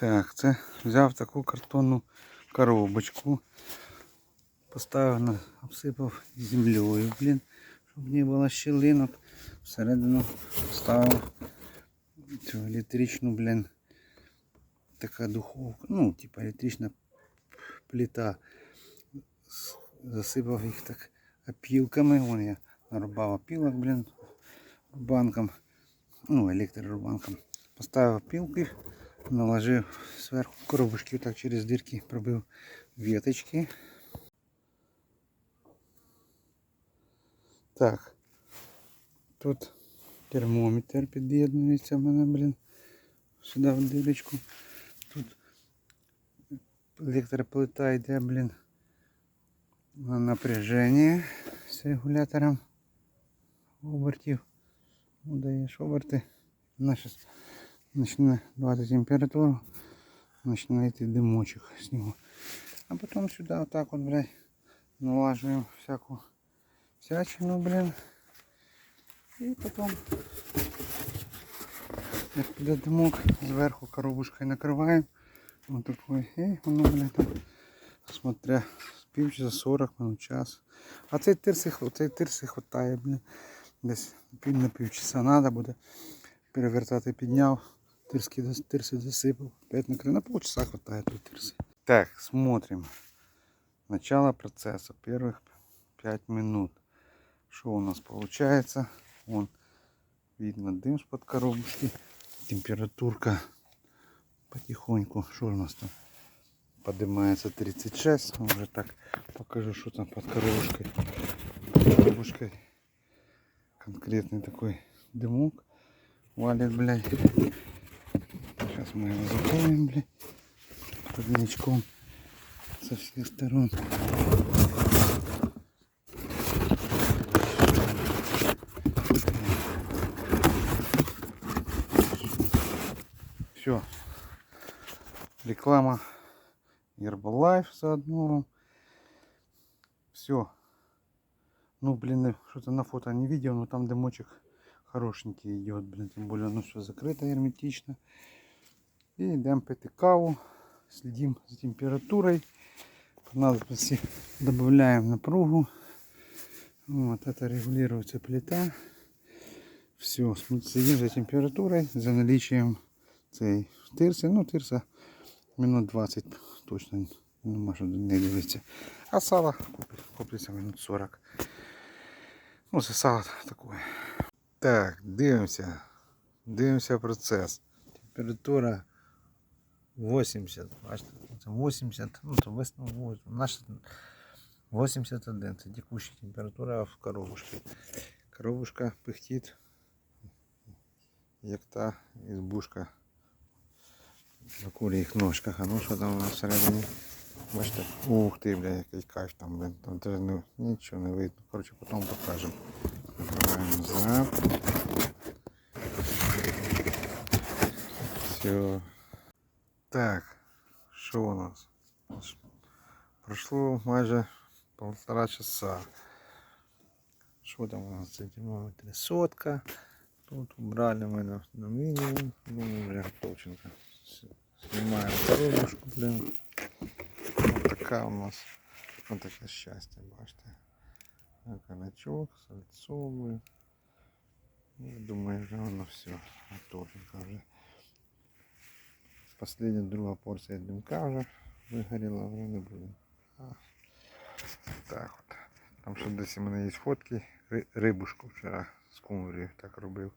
Так, це взяв таку картонну коробочку, поставив на, обсипав землею, блін, щоб не було щілинок. Всередину поставив цю електричну, блін, така духовка, ну, типа електрична плита. С- Засипав їх так опілками. Вон я нарубав опілок, блін, рубанком, ну, електрорубанком. Поставив опілки, Наложив зверху коробочки, так через дірки пробив веточки. Так. Тут термометр під'єднується в мене, блін. Сюди в дирочку. Тут електроплита йде, блін, на напряження з регулятором обертів. Ну, даєш оберти. Вона зараз почне давати температуру, почне йти димочок з нього. А потім сюди отак от, блядь, налажуємо всяку всячину, блін. І потім, як піде димок, зверху коробушкою накриваємо. Вот такой. І воно, блядь, там, смотря, з півчаса 40 минут, час. А цей тирси, цей тирси хватає, блін. Десь пів на півчаса треба буде перевертати, підняв, тирски, тирси засипав, опять накрив. На полчаса хватає тут тирси. Так, смотрим. Начало процесса, первых 5 минут. Что у нас получается? Вон, видно дым с-под коробочки. Температурка потихоньку. Что у нас там? Поднимается 36. Уже так покажу, что там под коробочкой. Под коробочкой конкретный такой дымок валит, блядь. Сейчас мы его закроем, блядь, родничком со всех сторон. Все. Реклама Herbalife заодно. Все. Ну, блин, что-то на фото не видел, но там дымочек хорошенький идет, блин, тем более оно все закрыто герметично. И идем пить каву, следим за температурой. По надобности добавляем напругу. Вот это регулируется плита. Все, следим за температурой, за наличием цей тирси. Ну, тирса минут 20 точно нема що не дивиться. А сало купиться минут 40. Ну, це сало таке. Так, дивимося. Дивимося процес. Температура 80. Бачите, це 80, ну це висновок. Наша 81. Це текуща температура в коробушці. Коробушка пихтить, як та ізбушка на куріх ножках. А ну що там у нас всередині? Бачите? Ух ти, бля, який кайф там, блин. Там теж не, нічого не видно. Коротше, потім покажемо. Закриваємо назад. Все. Так, що у нас? Пройшло майже полтора часа. Що там у нас термометр? Сотка. Тут убрали мы на минимум. Ну, уже готовченко. Снимаем коробушку, блин. Вот така у нас. Вот таке щастя, бачите. Окорочок, сальцо, блин. Ну, думаю, вже воно все готовенько вже. Последня друга порція дымка вже вигоріла, вже не буде. А, так от. Там ще десь у мене є фотки. Ри- Рибушку вчора з кумові так робив.